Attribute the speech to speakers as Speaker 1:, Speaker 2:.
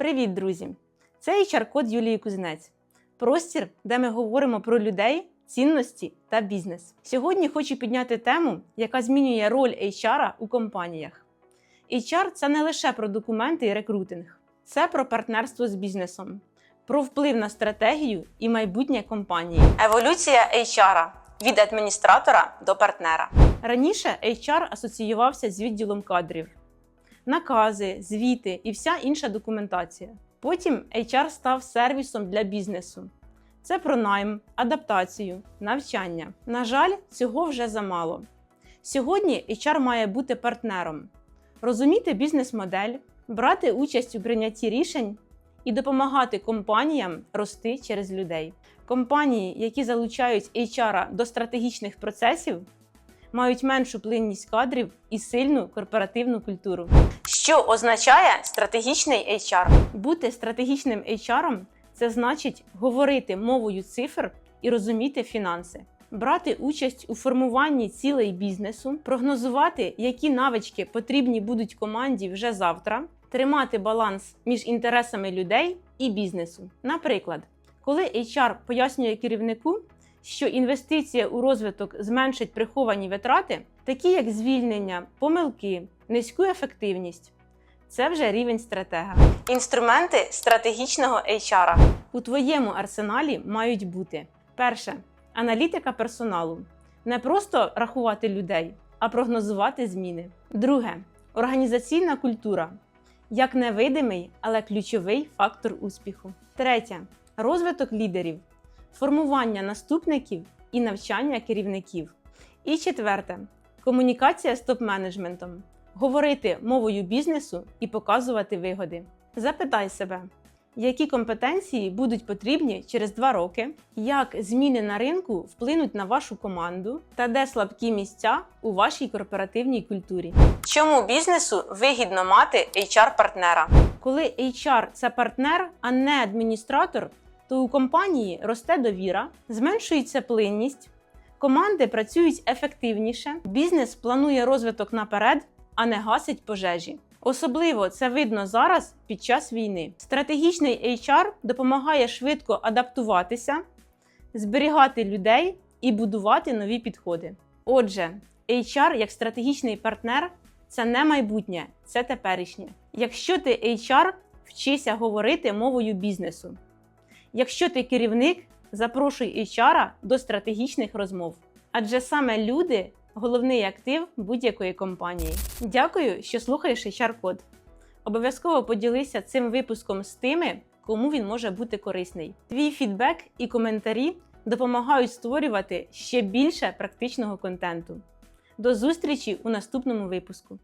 Speaker 1: Привіт, друзі! Це HR-код Юлії Кузнець. Простір, де ми говоримо про людей, цінності та бізнес. Сьогодні хочу підняти тему, яка змінює роль HR у компаніях. HR – це не лише про документи і рекрутинг, це про партнерство з бізнесом, про вплив на стратегію і майбутнє компанії. Еволюція HR від адміністратора до партнера. Раніше HR асоціювався з відділом кадрів, накази, звіти і вся інша документація. Потім HR став сервісом для бізнесу. Це про найм, адаптацію, навчання. На жаль, цього вже замало. Сьогодні HR має бути партнером, розуміти бізнес-модель, брати участь у прийнятті рішень і допомагати компаніям рости через людей. Компанії, які залучають HR до стратегічних процесів, мають меншу плинність кадрів і сильну корпоративну культуру. Що означає стратегічний HR? Бути стратегічним HR – це значить говорити мовою цифр і розуміти фінанси, брати участь у формуванні цілей бізнесу, прогнозувати, які навички потрібні будуть команді вже завтра, тримати баланс між інтересами людей і бізнесу. Наприклад, коли HR пояснює керівнику, що інвестиція у розвиток зменшить приховані витрати, такі як звільнення, помилки, низьку ефективність. Це вже рівень стратега. Інструменти стратегічного HR у твоєму арсеналі мають бути: перше аналітика персоналу. Не просто рахувати людей, а прогнозувати зміни. Друге організаційна культура як невидимий, але ключовий фактор успіху. Третє розвиток лідерів, формування наступників і навчання керівників. І четверте комунікація з топ-менеджментом. Говорити мовою бізнесу і показувати вигоди. Запитай себе, які компетенції будуть потрібні через два роки, як зміни на ринку вплинуть на вашу команду та де слабкі місця у вашій корпоративній культурі. Чому бізнесу вигідно мати HR-партнера? Коли HR – це партнер, а не адміністратор, то у компанії росте довіра, зменшується плинність, команди працюють ефективніше, бізнес планує розвиток наперед, а не гасить пожежі. Особливо це видно зараз під час війни. Стратегічний HR допомагає швидко адаптуватися, зберігати людей і будувати нові підходи. Отже, HR як стратегічний партнер це не майбутнє, це теперішнє. Якщо ти HR, вчися говорити мовою бізнесу. Якщо ти керівник, запрошуй HR до стратегічних розмов. Адже саме люди головний актив будь-якої компанії. Дякую, що слухаєш HR-код. Обов'язково поділися цим випуском з тими, кому він може бути корисний. Твій фідбек і коментарі допомагають створювати ще більше практичного контенту. До зустрічі у наступному випуску!